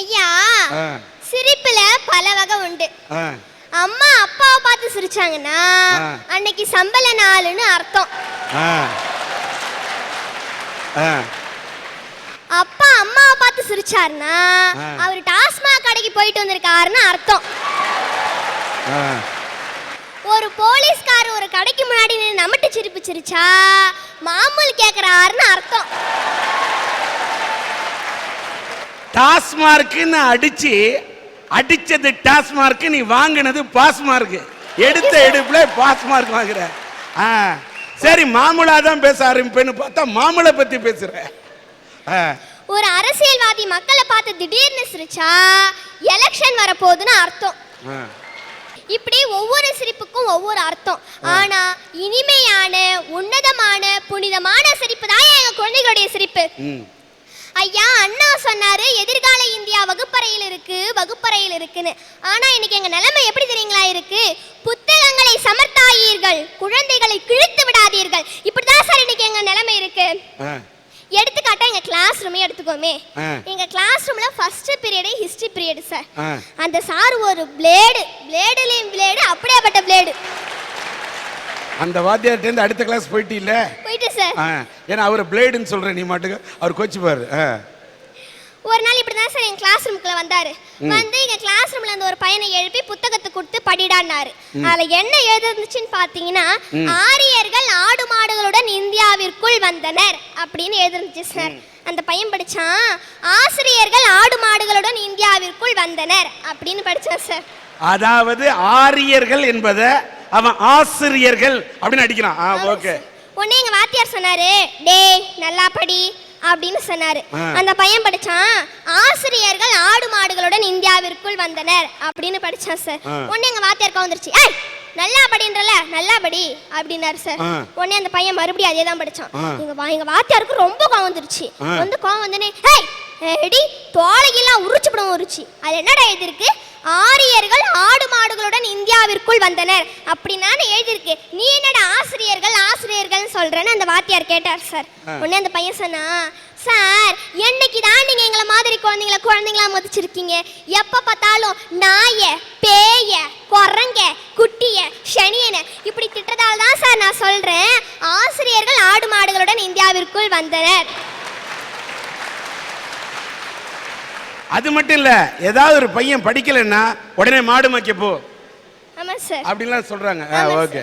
ஐயா சிரிப்புல பல வகை உண்டு. அம்மா அப்பாவை பார்த்து சிரிச்சாங்கன்னா. அன்னைக்கு சம்பள நாளுன்னு அர்த்தம். அப்பா அம்மாவை பார்த்து சிரிச்சாருன்னா. அவர் டாஸ்மாக் கடைக்கு போயிட்டு வந்திருக்காருன்னு அர்த்தம். ஒரு போலீஸ்கார் ஒரு கடைக்கு முன்னாடி நின்று நமட்டு சிரிப்பு சிரிச்சா மாமூல் கேக்குறாருன்னு அர்த்தம். டாஸ்மார்க்குன்னு அடிச்சு அடிச்சது டாஸ்மார்க் நீ வாங்கினது பாஸ்மார்க் எடுத்த எடுப்புல பாஸ்மார்க் வாங்குற. ஆ சரி மாமூலா தான் பேச ஆரம்பிப்பேன்னு பார்த்தா மாமூலை பத்தி பேசுற. ஒரு அரசியல்வாதி மக்களை பார்த்து திடீர்னு சிரிச்சா எலெக்ஷன் வரப்போகுதுன்னு அர்த்தம். இப்படி ஒவ்வொரு சிரிப்புக்கும் ஒவ்வொரு அர்த்தம். ஆனா இனிமையான உன்னதமான புனிதமான சிரிப்பு தான் எங்க குழந்தைகளுடைய சிரிப்பு. ஐயா அண்ணா சொன்னாரு எதிர்கால இந்தியா வகுப்பறையில் இருக்கு வகுப்பறையில் இருக்குன்னு. ஆனா இன்னைக்கு எங்க நிலைமை எப்படி தெரியுங்களா இருக்கு? புத்தகங்களை சமர்த்தாயீர்கள் குழந்தைகளை கிழித்து விடாதீர்கள். இப்படிதான் சார் இன்னைக்கு எங்க நிலைமை இருக்கு. எடுத்துக்காட்டா எங்க கிளாஸ் ரூமே எடுத்துக்கோமே. எங்க கிளாஸ் ரூம்ல first period history period sir. அந்த சார் ஒரு பிளேடு பிளேடுலயும் பிளேடு அப்படியாப்பட்ட பிளேடு அந்த வாத்தியார்ட்ட இருந்து அடுத்த கிளாஸ் போயிட்டு இல்ல போயிட்டு சார் ஏன்னா அவர் பிளேடுன்னு சொல்ற நீ மாட்டுக்கு. அவர் கோச்சுப்பாரு. ஒரு நாள் இப்படி தான் சார் எங்க கிளாஸ் ரூமுக்குள்ள வந்தாரு வந்து எங்க கிளாஸ் ரூம்ல இருந்து ஒரு பையனை எழுப்பி புத்தகத்தை கொடுத்து படிடான்னாரு. அதுல என்ன எழுதிருந்துச்சுன்னு பாத்தீங்கன்னா ஆரியர்கள் ஆடு மாடுகளுடன் இந்தியாவிற்குள் வந்தனர் அப்படின்னு எழுதிருந்துச்சு சார். அந்த பையன் படிச்சான் ஆசிரியர்கள் ஆடு மாடுகளுடன் இந்தியாவிற்குள் வந்தனர் அப்படின்னு படிச்சான் சார். அதாவது ஆரியர்கள் என்பதை அவன் ஆசிரியர்கள் அப்படின்னு அடிக்கிறான் ஆ ஓகே உடனே எங்க வாத்தியார் சொன்னாரு டேய் நல்லா படி அப்படின்னு சொன்னாரு. அந்த பையன் படிச்சான் ஆசிரியர்கள் ஆடு மாடுகளுடன் இந்தியாவிற்குள் வந்தனர் அப்படின்னு படிச்சான் சார். உடனே எங்க வாத்தியாருக்கு வந்துருச்சு ஏய் நல்லா படின்றல நல்லா படி அப்படின்னாரு சார். உடனே அந்த பையன் மறுபடியும் அதே தான் படிச்சான். எங்க வா- எங்க வாத்தியாருக்கு ரொம்ப கோவம் வந்துருச்சு. வந்து கோவம் வந்தனே ஏய் எடி தோலையெல்லாம் உரிச்சுப்படும் உரிச்சு அது என்னடா எழுதிருக்கு ஆரியர்கள் ஆடு மாடுகளுடன் இந்தியாவிற்குள் வந்தனர். அப்படின்னா எழுதியிருக்கு நீ என்னடா ஆசிரியர்கள் ஆசிரியர்கள் சொல்றேன்னு அந்த வாத்தியார் கேட்டார் சார். உடனே அந்த பையன் சொன்னா சார் என்னைக்கு தான் நீங்க எங்களை மாதிரி குழந்தைங்கள குழந்தைங்களா மதிச்சிருக்கீங்க? எப்ப பார்த்தாலும் நாய பேய குரங்க குட்டிய சனியன இப்படி திட்டதால தான் சார் நான் சொல்றேன். ஆசிரியர்கள் ஆடு மாடுகளுடன் இந்தியாவிற்குள் வந்தனர். அது மட்டும் இல்ல ஏதாவது ஒரு பையன் படிக்கலைன்னா உடனே மாடு மேய்க்க போ. ஆமா சார். அப்படின்லாம் சொல்றாங்க. ஓகே.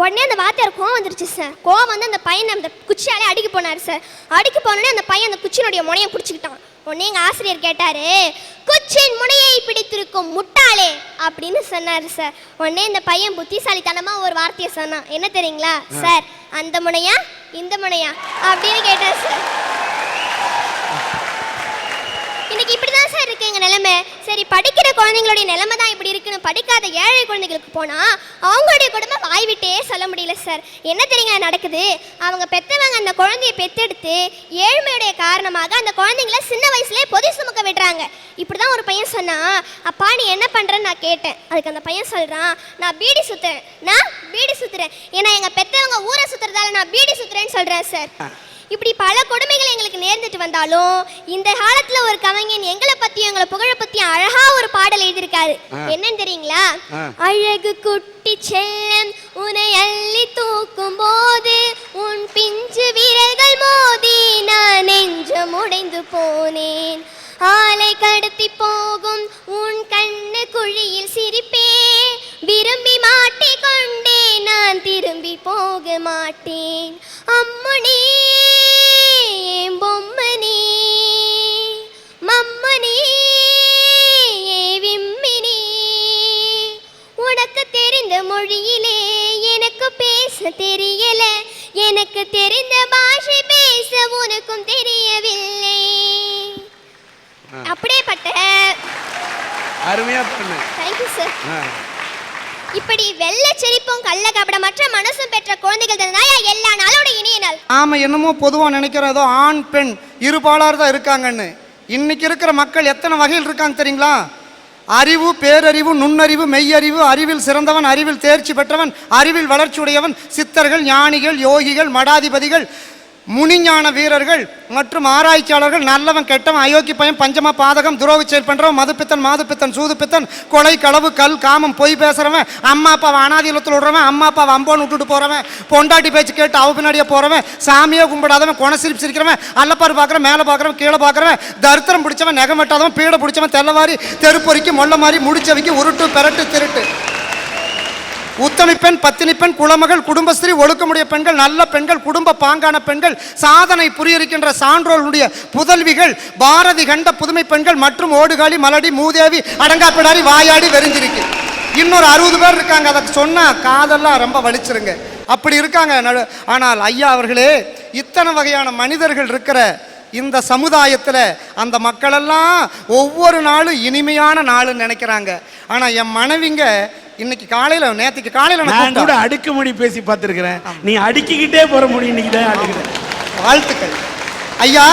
உடனே அந்த வாத்தியார் கோவம் வந்துருச்சு சார். கோவம் வந்து அந்த பையனை அந்த குச்சியாலே அடிக்க போனார் சார். அடிக்க போனோடனே அந்த பையன் அந்த குச்சியினுடைய முனையை பிடிச்சிக்கிட்டான். உடனே எங்க ஆசிரியர் கேட்டாரு குச்சின் முனையை பிடித்திருக்கும் முட்டாளே அப்படின்னு சொன்னாரு சார். உடனே இந்த பையன் புத்திசாலித்தனமா ஒரு வார்த்தையை சொன்னான். என்ன தெரியுங்களா? சார் அந்த முனையா இந்த முனையா அப்படின்னு கேட்டார் சார். இன்னைக்கு இப்படிதான் சார் இருக்கு எங்க நிலைமை. சரி படிக்கிற குழந்தைங்களுடைய நிலைமை தான் இப்படி இருக்குன்னு படிக்காத ஏழை குழந்தைகளுக்கு போனா அவங்களுடைய குடும்பம் வாய் விட்டே சொல்ல முடியல சார். என்ன தெரியுங்க நடக்குது? அவங்க பெத்தவங்க அந்த குழந்தைய பெத்தெடுத்து ஏழ்மையுடைய காரணமாக அந்த குழந்தைங்கள சின்ன வயசுலயே பொதி சுமக்க விடுறாங்க. இப்படிதான் ஒரு பையன் சொன்னான் அப்பா நீ என்ன பண்றன்னு நான் கேட்டேன். அதுக்கு அந்த பையன் சொல்றான் நான் பீடி சுத்துறேன். நான் பீடி சுத்துறேன். ஏன்னா எங்க பெத்தவங்க ஊரை சுத்துறதால நான் பீடி சுத்துறேன்னு சொல்றேன் சார். இப்படி பல கொடுமைகள் எங்களுக்கு நேர்ந்துட்டு வந்தாலும் இந்த காலத்துல ஒரு கவிஞன் எங்களை பத்தியும் எங்களை புகழ பத்தியும் அழகா ஒரு பாடல் எழுதியிருக்காரு. என்னன்னு தெரியுங்களா. அழகு குட்டி செல்லம் உன்னை அள்ளி தூக்கும் போது உன் பிஞ்சு விரல்கள் மோதி நான் நெஞ்சம் உடைந்து போனேன். ஆலை கடத்தி போகும் உன் கண்ணு குழியில் சிரிப்பே விரும்பி மாட்டிக்கொண்டே நான் திரும்பி போக மாட்டேன். அம்முனி. பேச தெரியல. எனக்கு தெரிந்த பாஷை பேச உனக்கும் தெரியவில்லை. அப்படியேப்பட்ட. அருமையா பண்ணு. Thank you sir. இப்படி வெள்ள செழிப்பும் கள்ள கபடமற்ற மனசும் பெற்ற குழந்தைகள் தந்தாயா எல்லா நாளோட இனிய நாள். நாம என்னமோ பொதுவாக நினைக்கிறோம் ஏதோ ஆண் பெண் இருபாலார் தான் இருக்காங்கன்னு. இன்னைக்கு இருக்கிற மக்கள் எத்தனை வகையில் இருக்காங்க தெரியுங்களா? அறிவு பேரறிவு நுண்ணறிவு மெய்யறிவு அறிவில் சிறந்தவன் அறிவில் தேர்ச்சி பெற்றவன் அறிவில் வளர்ச்சியுடையவன் சித்தர்கள் ஞானிகள் யோகிகள் மடாதிபதிகள் முனிஞான வீரர்கள் மற்றும் ஆராய்ச்சியாளர்கள் நல்லவன் கெட்டவன் அயோக்கி பையன் பஞ்சமா பாதகம் துரோக செயல் பண்ணுறவன் மதுப்பித்தன் மாதுப்பித்தன் சூதுப்பித்தன் கொலை களவு கல் காமம் பொய் பேசுறவன் அம்மா அப்பாவை அனாதி விடுறவன் அம்மா அப்பாவை அம்போன்னு விட்டுட்டு போகிறவன் பொண்டாட்டி பேச்சு கேட்டு அவ பின்னாடியே போகிறவன் சாமியே கும்பிடாதவன் குண சிரிப்பு சிரிக்கிறவன் அல்லப்பாரு பார்க்குறவன் மேலே பார்க்குறவன் கீழே பார்க்குறவன் தரித்திரம் பிடிச்சவன் நெகம் வெட்டாதவன் பீடை பிடிச்சவன் தெல்லவாரி தெருப்பொறிக்கு மொல்ல மாதிரி முடிச்சவைக்கு உருட்டு பெரட்டு திருட்டு. உத்தமி பெண் பத்தினி பெண் குலமகள் குடும்பஸ்திரி ஒழுக்கமுடைய பெண்கள் நல்ல பெண்கள் குடும்ப பாங்கான பெண்கள் சாதனை புரியிருக்கின்ற சான்றோர்களுடைய புதல்விகள் பாரதி கண்ட புதுமை பெண்கள் மற்றும் ஓடுகாலி மலடி மூதேவி அடங்காப்பிடாரி வாயாடி வெறிஞ்சிருக்கு. இன்னொரு அறுபது பேர் இருக்காங்க. அதை சொன்னால் காதெல்லாம் ரொம்ப வலிச்சிருங்க. அப்படி இருக்காங்க நடு- ஆனால் ஐயா அவர்களே இத்தனை வகையான மனிதர்கள் இருக்கிற இந்த சமுதாயத்தில் அந்த மக்களெல்லாம் ஒவ்வொரு நாளும் இனிமையான நாள் நினைக்கிறாங்க. ஆனால் என் மனைவிங்க இன்னைக்கு காலையில் நேற்றுக்கு காலையில் நான் கூட கூப்பிட்டேன். அடுக்குமுடி பேசி பார்த்துருக்கிறேன். நீ அடுக்கிக்கிட்டே போற முடி இன்னைக்கு தான் அடுக்கிறேன். வாழ்த்துக்கள். ஐயா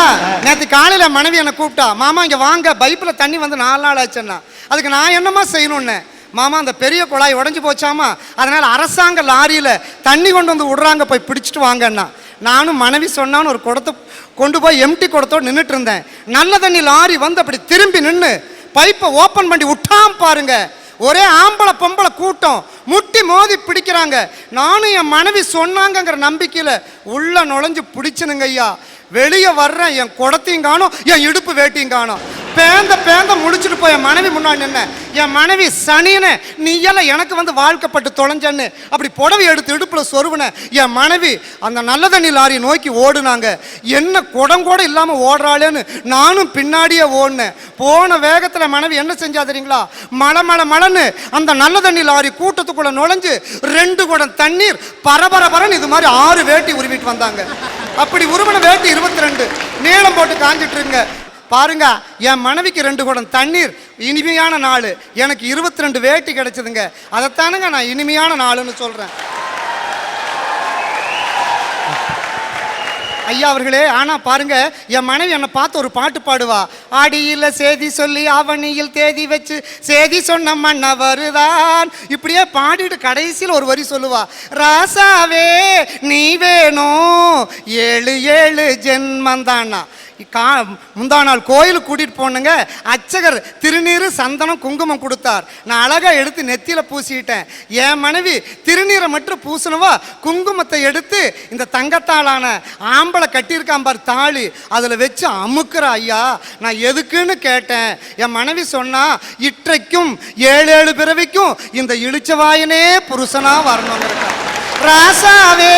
நேற்று காலையில் மனைவி என்னை கூப்பிட்டா மாமா இங்கே வாங்க பைப்பில் தண்ணி வந்து நாலு நாள் ஆச்சுன்னா. அதுக்கு நான் என்னம்மா செய்யணும்னு? மாமா அந்த பெரிய குழாய் உடஞ்சி போச்சாமா? அதனால் அரசாங்க லாரியில் தண்ணி கொண்டு வந்து விடுறாங்க போய் பிடிச்சிட்டு வாங்கன்னா நானும் மனைவி சொன்னான்னு ஒரு குடத்தை கொண்டு போய் எம்டி குடத்தோடு நின்றுட்டு இருந்தேன். நல்ல தண்ணி லாரி வந்து அப்படி திரும்பி நின்று பைப்பை ஓப்பன் பண்ணி விட்டாம் பாருங்க. ஒரே ஆம்பளை பொம்பளை கூட்டம். முட்டி மோதி பிடிக்கிறாங்க. நானும் என் மனைவி சொன்னாங்கங்கிற நம்பிக்கையில் உள்ள நுழைஞ்சு பிடிச்சனுங்க ஐயா. வெளியே வர்றேன் என் குடத்தையும் காணும் என் இடுப்பு வேட்டியும் காணும். பேந்த பேந்த முடிச்சுட்டு போய் என் மனைவி முன்னாடி நின்ன. என் மனைவி சனியனே நீ எல்லாம் எனக்கு வந்து வாழ்க்கப்பட்டு தொலைஞ்சன்னு. அப்படி புடவை எடுத்து இடுப்பில் சொருவின என் மனைவி அந்த நல்ல தண்ணி லாரி நோக்கி ஓடுனாங்க. என்ன குடம் கூட இல்லாமல் ஓடுறாளேன்னு நானும் பின்னாடியே ஓடினேன். போன வேகத்தில் மனைவி என்ன செஞ்சா தெரியுங்களா? மழை மழை மழைன்னு அந்த நல்ல தண்ணி லாரி கூட்டத்துக்குள்ளே நுழைஞ்சு ரெண்டு குடம் தண்ணீர் பரபரபரன்னு இது மாதிரி ஆறு வேட்டி உருவிட்டு வந்தாங்க. அப்படி உருவன வேட்டி இருபத்தி ரெண்டு நீளம் போட்டு காஞ்சிட்டு இருங்க. பாருங்க என் மனைவிக்கு ரெண்டு குடம் தண்ணீர். இனிமையான நாள். எனக்கு இருபத்தி ரெண்டு வேட்டி கிடைச்சதுங்க. அதைத்தானுங்க நான் இனிமையான நாளுன்னு சொல்றேன். ஐயா அவர்களே ஆனா பாருங்க என் மனைவி என்னை பார்த்து ஒரு பாட்டு பாடுவா. ஆடியில் சேதி சொல்லி அவனியில் தேதி வச்சு சேதி சொன்ன மண்ண வருதான் இப்படியே பாடிட்டு கடைசியில் ஒரு வரி சொல்லுவா. ராசாவே நீ வேணும் ஏழு ஏழு ஜென்மந்தானா. கா முந்தா நாள் கோயிலுக்கு கூட்டிகிட்டு போனேங்க. அச்சகர் திருநீர் சந்தனம் குங்குமம் கொடுத்தார். நான் அழகாக எடுத்து நெத்தியில் பூசிக்கிட்டேன் என் மனைவி திருநீரை மட்டும் பூசணவா குங்குமத்தை எடுத்து இந்த தங்கத்தாளான ஆம்பளை கட்டியிருக்கான் பார் தாலி அதில் வச்சு அமுக்குற ஐயா. நான் எதுக்குன்னு கேட்டேன். என் மனைவி சொன்னா இற்றைக்கும் ஏழு ஏழு பிறவிக்கும் இந்த இழிச்சவாயனே புருஷனாக வரணுங்கிறேன் ராசாவே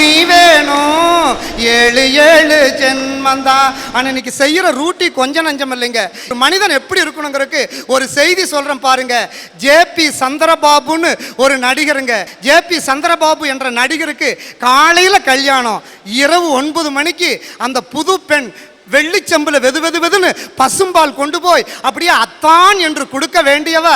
நீ வேணும் ஏழு ஏழு ஜென்மந்தா. ஆனால் இன்னைக்கு செய்கிற ரூட்டி கொஞ்சம் நஞ்சம் இல்லைங்க. ஒரு மனிதன் எப்படி இருக்கணுங்கிறதுக்கு ஒரு செய்தி சொல்கிறேன் பாருங்க. ஜேபி சந்திரபாபுன்னு ஒரு நடிகருங்க. ஜேபி சந்திரபாபு என்ற நடிகருக்கு காலையில் கல்யாணம் இரவு ஒன்பது மணிக்கு அந்த புது பெண் வெள்ளிச்சம்புல வெது வெது வெதுன்னு பசும்பால் கொண்டு போய் அப்படியே அத்தான் என்று கொடுக்க வேண்டியவ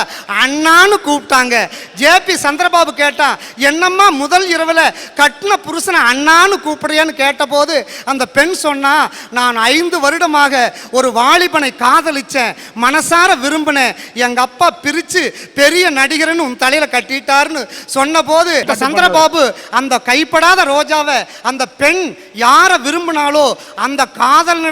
அண்ணான்னு கூப்பிட்டாங்க. ஜேபி சந்திரபாபு கேட்டான் என்னம்மா முதல் இரவுல கட்டின புருஷனை அண்ணான்னு கூப்பிடுறியான்னு கேட்டபோது அந்த பெண் சொன்னா நான் ஐந்து வருடமாக ஒரு வாலிபனை காதலிச்சேன் மனசார விரும்பினேன் எங்க அப்பா பிரிச்சு பெரிய நடிகர்னு உன் தலையில கட்டிட்டாருன்னு சொன்னபோது சந்திரபாபு அந்த கைப்படாத ரோஜாவை அந்த பெண் யாரை விரும்பினாலோ அந்த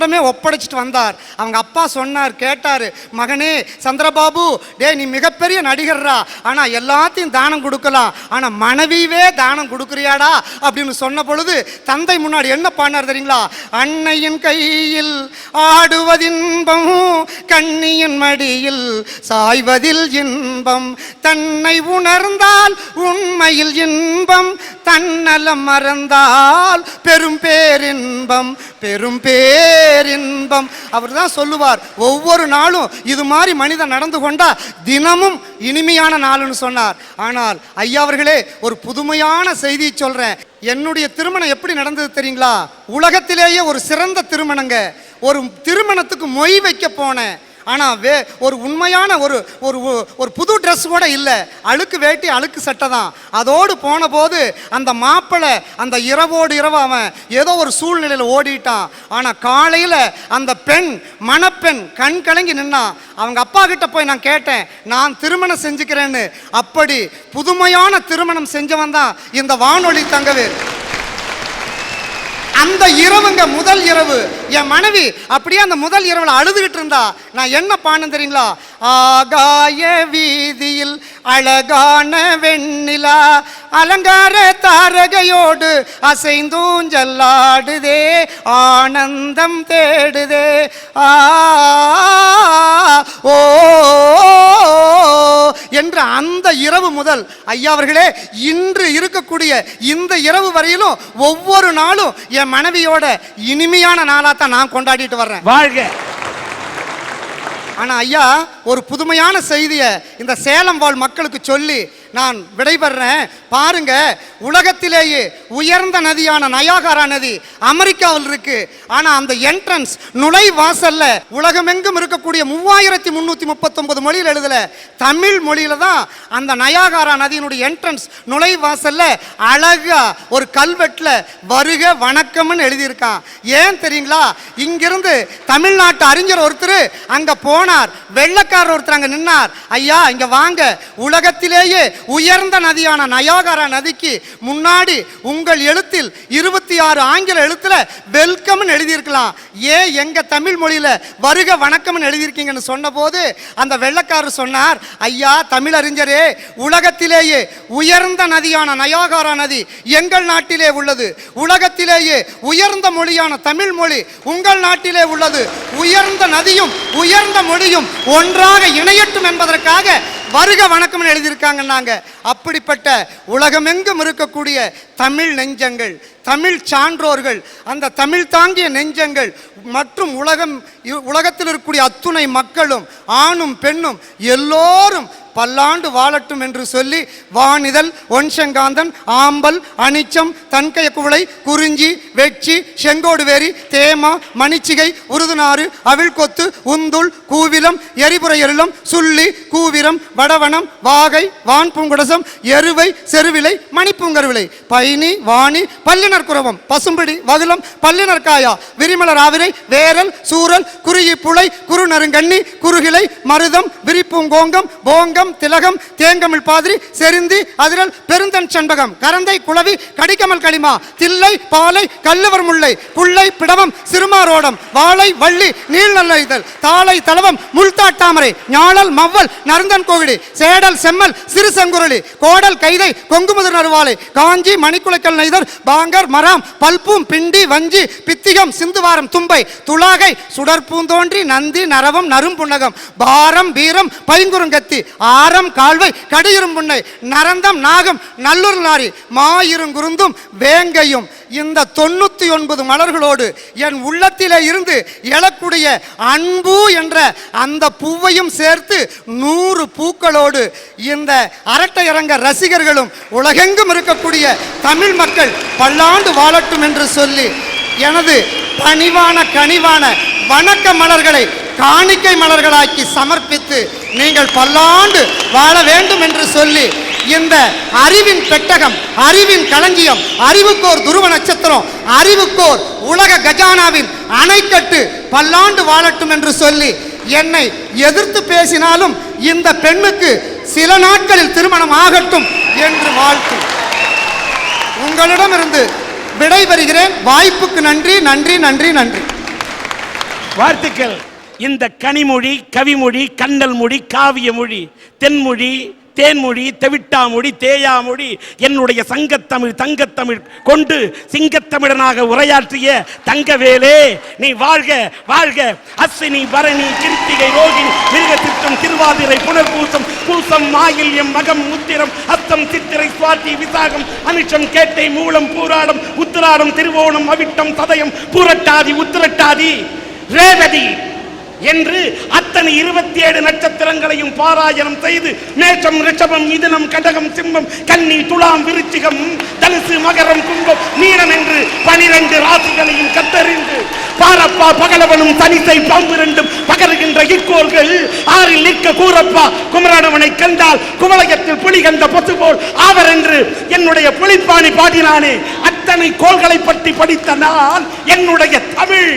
எல்லாமே ஒப்படைச்சிட்டு வந்தார். அவங்க அப்பா சொன்னார் கேட்டார் மகனே சந்திரபாபு டேய் நீ மிகப்பெரிய நடிகர்ரா. ஆனால் எல்லாத்தையும் தானம் கொடுக்கலாம். ஆனால் மனைவியவே தானம் கொடுக்குறியாடா? அப்படின்னு சொன்ன பொழுது தந்தை முன்னாடி என்ன பாடினார் தெரியுங்களா? அன்னையின் கையில் ஆடுவதின்பம் கண்ணியின் மடியில் சாய்வதில் இன்பம். தன்னை உணர்ந்தால் உண்மையில் இன்பம். தன்னலம் மறந்தால் பெரும் பேரின்பம். பெரும் பேரின்பம். அவர் தான் சொல்லுவார் ஒவ்வொரு நாளும் இது மாதிரி மனிதன் நடந்து கொண்டா தினமும் இனிமையான நாள்னு சொன்னார். ஆனால் ஐயா அவர்களே ஒரு புதுமையான செய்தியை சொல்றேன். என்னுடைய திருமணம் எப்படி நடந்தது தெரியுங்களா? உலகத்திலேயே ஒரு சிறந்த திருமணங்க. ஒரு திருமணத்துக்கு மொய் வைக்க போனேன். ஆனால் வே ஒரு உண்மையான ஒரு ஒரு ஒரு புது ட்ரெஸ் கூட இல்லை. அழுக்கு வேட்டி அழுக்கு சட்டை தான். அதோடு போன போது அந்த மாப்பிள்ளை அந்த இரவோடு இரவு அவன் ஏதோ ஒரு சூழ்நிலையில் ஓடிட்டான். ஆனால் காலையில் அந்த பெண் மணப்பெண் கண் கலங்கி நின்னான் அவங்க அப்பா கிட்ட போய் நான் கேட்டேன் நான் திருமணம் செஞ்சுக்கிறேன்னு. அப்படி புதுமையான திருமணம் செஞ்சவன் தான் இந்த வானொலி தங்கவேல். அந்த இரவுங்க முதல் இரவு. என் மனைவி அப்படியே அந்த முதல் இரவுல அழுதுகிட்டு இருந்தா நான் என்ன பாடுனேன் தெரியுங்களா? ஆகாய வீதியில் அழகான வெண்ணிலா அலங்கார தாரகையோடு அசைந்தூஞ்சல்லாடுதே ஆனந்தம் தேடுதே. ஆ ஓ என்ற அந்த இரவு முதல் ஐயா அவர்களே இன்று இருக்கக்கூடிய இந்த இரவு வரையிலும் ஒவ்வொரு நாளும் என் மனைவியோட இனிமையான நாளா தான் நான் கொண்டாடிட்டு வர்றேன். வாழ்க. ஆனா ஐயா ஒரு புதுமையான செய்தியை இந்த சேலம் வாழ் மக்களுக்கு சொல்லி நான் விடைபெறேன் பாருங்க உலகத்திலேயே உயர்ந்த நதியான நயாகாரா நதி அமெரிக்காவில் இருக்கு. ஆனா அந்த என்ட்ரன்ஸ் நுழைவாசல்ல உலகமெங்கும் இருக்கக்கூடிய மூவாயிரத்தி முன்னூத்தி முப்பத்தொன்பது மொழியில் எழுதல. தமிழ் மொழியில தான் அந்த நயாகாரா நதியினுடைய என்ட்ரன்ஸ் நுழைவாசல்ல அழகா ஒரு கல்வெட்டில் வருக வணக்கம்னு எழுதியிருக்கான். ஏன் தெரியுங்களா? இங்கிருந்து தமிழ்நாட்டு அறிஞர் ஒருத்தர் அங்க போனார். வெள்ளக்காரர் ஒருத்தர் அங்க நின்னார். ஐயா இங்க வாங்க. உலகத்திலேயே உயர்ந்த நதியான நயாகரா நதிக்கு முன்னாடி உங்கள் எழுத்தில் இருபத்தி ஆறு ஆங்கில எழுத்துல வெல்கம்னு எழுதியிருக்கலாம். ஏன் எங்க தமிழ் மொழியில வருக வணக்கம்னு எழுதியிருக்கீங்கன்னு சொன்னபோது அந்த வெள்ளக்காரர் சொன்னார் ஐயா தமிழறிஞரே உலகத்திலேயே உயர்ந்த நதியான நயாகாரா நதி எங்கள் நாட்டிலே உள்ளது. உலகத்திலேயே உயர்ந்த மொழியான தமிழ் மொழி உங்கள் நாட்டிலே உள்ளது. உயர்ந்த நதியும் உயர்ந்த மொழியும் ஒன்றாக இணையட்டும் என்பதற்காக வருக வணக்கம் எழுதியிருக்காங்கன்னாங்க அப்படிப்பட்ட உலகமெங்கும் இருக்கக்கூடிய தமிழ் நெஞ்சங்கள் தமிழ் சான்றோர்கள் அந்த தமிழ் தாங்கிய நெஞ்சங்கள் மற்றும் உலகம் உலகத்தில் இருக்கக்கூடிய அத்துணை மக்களும் ஆணும் பெண்ணும் எல்லோரும் பல்லாண்டு வாழட்டும் என்று சொல்லி வானிதழ் ஒன்சங்காந்தன் ஆம்பல் அனிச்சம் தன்கைய குவளை குறிஞ்சி வெச்சி செங்கோடுவேரி தேமா மணிச்சிகை உருதுநாறு அவிழ்கொத்து உந்துள் கூவிலம் எரிபுரையருளம் சுள்ளி கூவிரம் வடவனம் வாகை வான்பூங்குடசம் எருவை செருவிலை மணிப்பூங்கருவிலை பைனி வாணி பல்லின குரவம் பசும்படி வகுலம் பல்லினர் காயா விரிமலர் ஆவிரை வேரல் சூரல் குறுகி புழை குறு நறுங்கண்ணி குறுகிளை மருதம் விரிப்பூங்கோங்கம் போங்கம் திலகம் தேங்கமிழ் பாதிரி செருந்தி அதிரல் பெருந்தன் செண்பகம் கரந்தை குளவி கடிக்கமல் களிமா தில்லை பாலை கல்லுவர் முல்லை புள்ளை பிடவம் சிறுமாரோடம் வாழை வள்ளி நீள் நல்ல தாளை தளவம் முள்தாட்டாமரை ஞாழல் மவ்வல் நருந்தன் கோவிடி சேடல் செம்மல் சிறுசங்குரளி கோடல் கைதை கொங்குமுதர் நறுவாலை காஞ்சி மணிக்குலைக்கல் நெய்தர் பாங்க பாங்கர் மரம் பல்பும் பிண்டி வஞ்சி பித்திகம் சிந்துவாரம் தும்பை துளாகை சுடற்பூந்தோன்றி நந்தி நரவம் நரும்புன்னகம் பாரம் வீரம் பைங்குறுங்கத்தி ஆரம் கால்வை கடியிரும்புன்னை நரந்தம் நாகம் நல்லூர் நாரி மாயிருங்குருந்தும் வேங்கையும். இந்த தொண்ணூத்தி ஒன்பது மலர்களோடு என் உள்ளத்திலே இருந்து எழக்கூடிய அன்பு என்ற அந்த பூவையும் சேர்த்து நூறு பூக்களோடு இந்த அரட்டையரங்க ரசிகர்களும் உலகெங்கும் இருக்கக்கூடிய தமிழ் மக்கள் பல்லாண்டு வாழட்டும் என்று சொல்லி எனது பணிவான கனிவான வணக்க மலர்களை காணிக்கை மலர்களாக்கி சமர்ப்பித்து நீங்கள் பல்லாண்டு வாழ வேண்டும் என்று சொல்லி இந்த அறிவின் பெட்டகம் அறிவின் களஞ்சியம் அறிவுக்கோர் துருவ நட்சத்திரம் அறிவுக்கோர் உலக கஜானாவின் அணைக்கட்டு பல்லாண்டு வாழட்டும் என்று சொல்லி என்னை எதிர்த்து பேசினாலும் இந்த பெண்ணுக்கு சில நாட்களில் திருமணம் ஆகட்டும் என்று வாழ்த்து. உங்களிடமிருந்து விடைபெறுகிறேன் வாய்ப்புக்கு நன்றி நன்றி நன்றி நன்றி. வாழ்த்துக்கள். இந்த கனிமொழி கவிமொழி கண்ணல் மொழி காவிய மொழி தென்மொழி தேன்மொழி தெவிட்டாமொழி தேயாமொழி என்னுடைய சங்கத்தமிழ் தங்கத்தமிழ் கொண்டு சிங்கத்தமிழனாக உரையாற்றிய தங்கவேலே நீ வாழ்க வாழ்க. அஸ்வினி பரணி கிருத்திகை ரோகிணி மிருகசித்தம் திருவாதிரை புனர்பூசம் பூசம் மாயில்யம் மகம் உத்திரம் அத்தம் சித்திரை சுவாதி விசாகம் அனிச்சம் கேட்டை மூலம் பூராடம் உத்திராடம் திருவோணம் அவிட்டம் சதயம் பூரட்டாதி உத்திரட்டாதி ரேவதி என்று அத்தனை இருபத்தி ஏழு நட்சத்திரங்களையும் பாராயணம் செய்து மேஷம் ரிஷபம் இதனம் கடகம் சிம்மம் கன்னி துலாம் விருச்சிகம் தனுசு மகரம் கும்பம் நீரம் என்று பனிரெண்டு ராசிகளையும் கத்தறிந்து பாரப்பா பகலவனும் தனிசை பாம்பு ரெண்டும் இக்கோள்கள் ஆறில் நிற்க கூறப்பா. குமரனவனை கண்டால் குமலகத்தில் புலி கண்ட பசு போல் ஆவர் என்று என்னுடைய புலிப்பாணி பாடினானே. அத்தனை கோள்களை பற்றி படித்த நான் என்னுடைய தமிழ்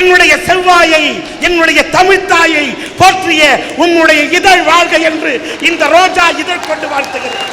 என்னுடைய செவ்வாயை என்னுடைய தமிழ் தாயை போற்றிய உன்னுடைய இதழ் வாழ்க என்று இந்த ரோஜா இதழ் கொண்டு வாழ்த்துகிறேன்.